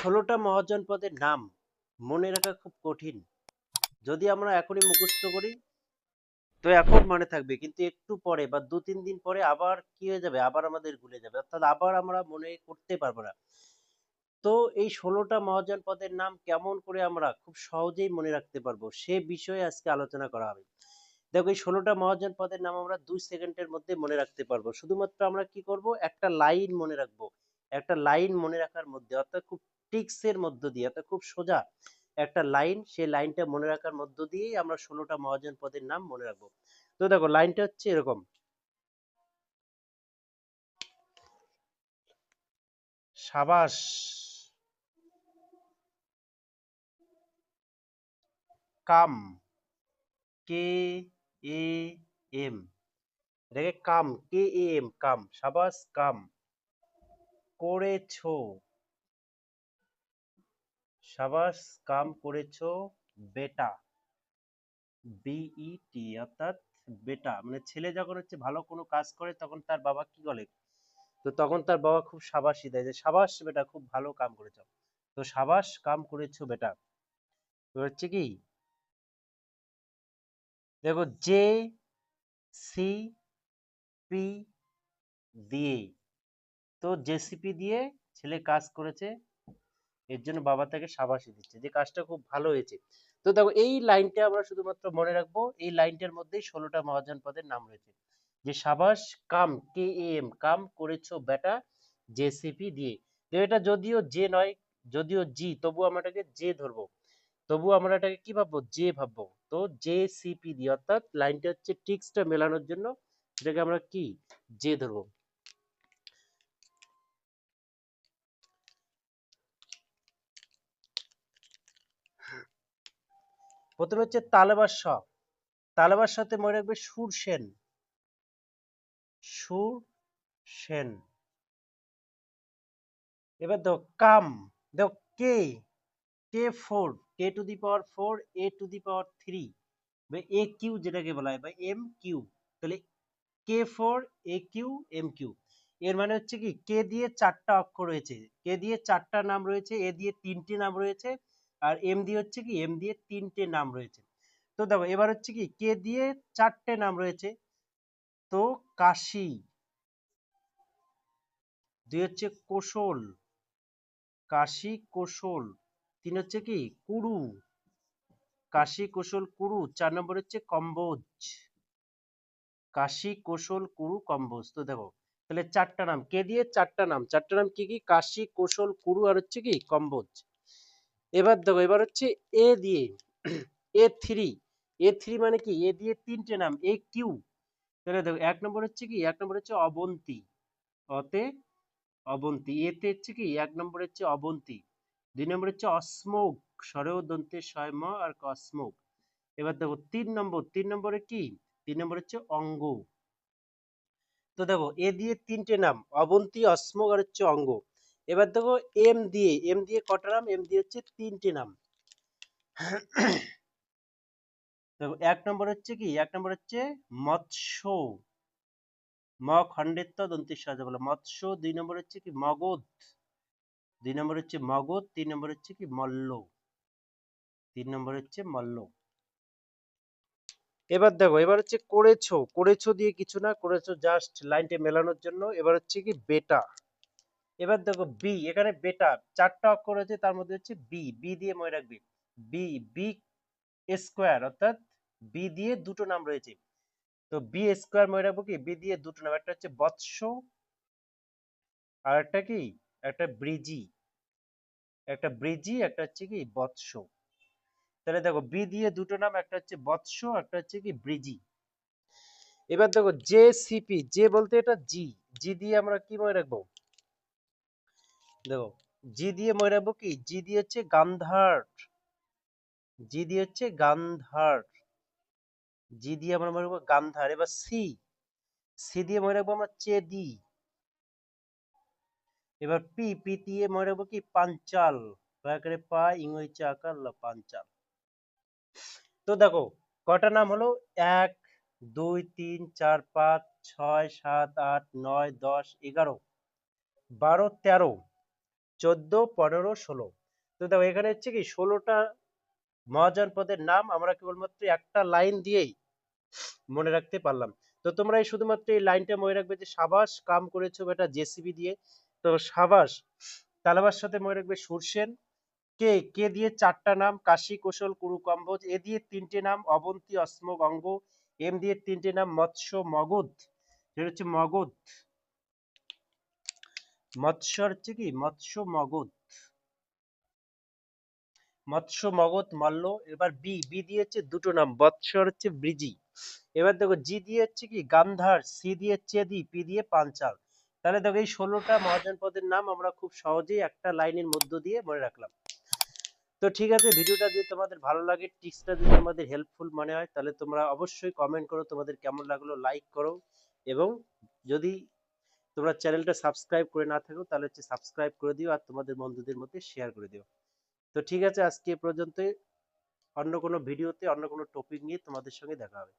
ষোলোটা মহাজন পদের নাম মনে রাখা খুব কঠিন। যদি আমরা এখনই মুখস্থ করি, তো এখন মনে থাকবে, কিন্তু একটু পরে বা দু তিন দিন পরে আবার কি হয়ে যাবে? আবার আমাদের ভুলে যাবে। অর্থাৎ আবার আমরা মনে করতে পারব না। তো এই ষোলোটা মহাজন পদের নাম কেমন করে আমরা খুব সহজেই মনে রাখতে পারব, সে বিষয়ে আজকে আলোচনা করা হবে। দেখো, এই ষোলোটা মহাজন পদের নাম আমরা দুই সেকেন্ডের মধ্যে মনে রাখতে পারব। শুধুমাত্র আমরা কি করব? একটা লাইন মনে রাখব। একটা লাইন মনে রাখার মধ্যে, অর্থাৎ খুব টিক্সের মধ্য দিয়ে, অর্থাৎ খুব সোজা একটা লাইন, সেই লাইনটা মনে রাখার মধ্য দিয়েই আমরা ষোলোটা মহাজন পদের নাম মনে রাখব। তো দেখো, লাইনটা হচ্ছে এরকম। সাবাস। কাম। K M. এটাকে কাম, কে এম, কাম। সাবাস, কাম। করেছ? সাবাস, কাম করেছ? বেটা। বিই টি অর্থাৎ বেটা। মানে ছেলে যখন হচ্ছে ভালো কোনো কাজ করে, তখন তার বাবা কি বলে? তো তখন তার বাবা খুব সাবাসি দেয় যে, সাবাস, বেটা, খুব ভালো কাম করেছ। তো সাবাস, কাম করেছ, বেটা। হচ্ছে কি? দেখো জে সি পি দিয়ে তো জেসিপি দিয়ে ছেলে কাজ করেছে, এর জন্য বাবা তাকে সাবাসি দিচ্ছে, যে কাজটা খুব ভালো হয়েছে। তো দেখো, এই লাইনটা আমরা শুধুমাত্র মনে রাখব, এই লাইনটার মধ্যেই ষোলোটা মহাজন পদের নাম রয়েছে। যে সাবাস, কাম কে এম কাম করেছ বেটা, জেসিপি দিয়ে। তো এটা যদিও জে নয়, যদিও জি তবু আমরা এটাকে জে ধরবো। তবু আমরা এটাকে কি ভাববো? জে ভাববো। তো জে সিপি দিয়ে, অর্থাৎ লাইনটা হচ্ছে টিক্সটা মেলানোর জন্য এটাকে আমরা কি? জে ধরবো। প্রথমে হচ্ছে তালেবার স তালেবার সাথে মনে রাখবে সুর সেন। সুর সেন। এবার দেখো কাম। দেখো K? K four? K to the power four, A to the power three. A Q যেটাকে বলা হয়, বা এম কিউ। তাহলে K four, A Q, M Q. এর মানে হচ্ছে কি, কে দিয়ে চারটা অক্ষর রয়েছে। কে দিয়ে চারটা নাম রয়েছে, এ দিয়ে তিনটি নাম রয়েছে আর এম দিয়ে হচ্ছে কি এম দিয়ে তিনটে নাম রয়েছে। তো দেখো, এবার হচ্ছে কি কে দিয়ে চারটে নাম রয়েছে। তো কাশি, দুই হচ্ছে কোশল, কাশি, কোশল, তিন হচ্ছে কি, কুরু, কাশি, কোশল, কুরু, চার নম্বর হচ্ছে কম্বোজ। কাশি, কোশল, কুরু, কম্বোজ। তো দেখো, তাহলে চারটা নাম কে দিয়ে চারটা নাম চারটা নাম কি কি? কাশি, কোশল, কুরু আর হচ্ছে কি, কম্বোজ। এবার দেখো, এবার হচ্ছে এ দিয়ে এ থ্রি এ থ্রি মানে কি? এ দিয়ে তিনটে নাম এ কিউ তাহলে দেখো, এক নম্বর হচ্ছে কি? এক নম্বর হচ্ছে অবন্তী। অতে অবন্তী। এতে হচ্ছে কি? এক নম্বর হচ্ছে অবন্তী। দুই নম্বর হচ্ছে অস্মোক সরেও দন্তে স্বয়ম আর অস্মোক এবার দেখো, তিন নম্বর, তিন নম্বরে কি? তিন নম্বর হচ্ছে অঙ্গ। তো দেখো এ দিয়ে তিনটে নাম, অবন্তী অস্মোক আর হচ্ছে অঙ্গ। এবার দেখো এম দিয়ে এম দিয়ে কটা নাম? এম দিয়ে হচ্ছে তিনটে নাম। দেখো, এক নম্বর হচ্ছে কি? এক নম্বর হচ্ছে মৎস্য। ম খণ্ডেত্ব দন্তের সাহায্য বলে। মৎস্য। দুই নম্বর হচ্ছে কি? মগধ। দুই নম্বর হচ্ছে মগধ। তিন নম্বর হচ্ছে কি? মল্ল। তিন নম্বর হচ্ছে মল্ল। এবার দেখো, এবার হচ্ছে করেছ। করেছ দিয়ে কিছু না, করেছ জাস্ট লাইনটি মেলানোর জন্য। এবার হচ্ছে কি বেটা এবার দেখো বি এখানে বেটা চারটা অক্ষর আছে তার মধ্যে হচ্ছে বি বি দিয়ে মনে রাখবি। বি বি স্কোয়ার অর্থাৎ বি দিয়ে দুটো নাম রয়েছে। তো বি স্কোয়ার মনে রাখব কি? বি দিয়ে দুটো নাম, একটা হচ্ছে বৎস আর একটা কি? একটা ব্রিজি। একটা ব্রিজি, একটা হচ্ছে কি? বৎস। তাহলে দেখো বি দিয়ে দুটো নাম, একটা হচ্ছে বৎস, একটা হচ্ছে কি? ব্রিজি। এবার দেখো জে সিপি জে বলতে এটা জি জি দিয়ে আমরা কি মনে রাখব? দেখো জি দিয়ে রাখব কি? জি দিয়ে হচ্ছে গান্ধার। জি দিয়ে হচ্ছে গান্ধার। জি দিয়ে আমরা মনে রাখব গান্ধার। এবার সি সি দিয়ে মনে রাখব আমরা চেদি। এবার পি পি দিয়ে মনে কি? পাঞ্চাল। করে পা, ইংরেজি আকার, ল পাঞ্চাল। তো দেখো, কটা নাম হলো? এক, দুই, তিন, চার, পাঁচ, ছয়, সাত, আট, নয়, দশ, এগারো। বারো, তেরো। চোদ্দ, পনেরো, ষোলো। তো দেখো, এখানে হচ্ছে কি, ষোলোটা মহাজনপদের নাম আমরা কেবলমাত্র একটা লাইন দিয়েই মনে রাখতে পারলাম। তো তোমরা এই শুধুমাত্র এই লাইনটা মনে রাখবে যে, সাবাস, কাম করেছ বেটা জেসিবি দিয়ে। তো সাবাস তালাবার সাথে মনে রাখবে সুরসেন কে কে দিয়ে চারটা নাম? কাশী, কৌশল কুরু কম্বোজ এ দিয়ে তিনটে নাম, অবন্তী অস্ম গঙ্গ এম দিয়ে তিনটে নাম, মৎস্য, মগধ। সেটা হচ্ছে মগধ। মৎস্য হচ্ছে কি, মৎস্য মগধ। মৎস্য মগধ মাল্য এবার বি বি দিয়ে হচ্ছে দুটো নাম বৎসর হচ্ছে ব্রিজি। এবার দেখো, জি দিয়ে হচ্ছে কি, গান্ধার, সি দিয়ে চেদি পি দিয়ে পাঞ্চাল। তাহলে দেখো, এই ষোলোটা মহাজন পদের নাম আমরা খুব সহজেই একটা লাইনের মধ্য দিয়ে মনে রাখলাম। তো ঠিক আছে, ভিডিওটা যদি তোমাদের ভালো লাগে, টিপসটা যদি তোমাদের হেল্পফুল মনে হয়, তাহলে তোমরা অবশ্যই কমেন্ট করো, তোমাদের কেমন লাগল লাইক করো। এবং যদি তোমরা চ্যানেলটা সাবস্ক্রাইব করে না থাকো, তাহলে হচ্ছে সাবস্ক্রাইব করে দিও আর তোমাদের বন্ধুদের মধ্যে শেয়ার করে দিও। তো ঠিক আছে, আজকে এ পর্যন্তই। অন্য কোনো ভিডিওতে অন্য কোনো টপিক নিয়ে তোমাদের সঙ্গে দেখা হবে।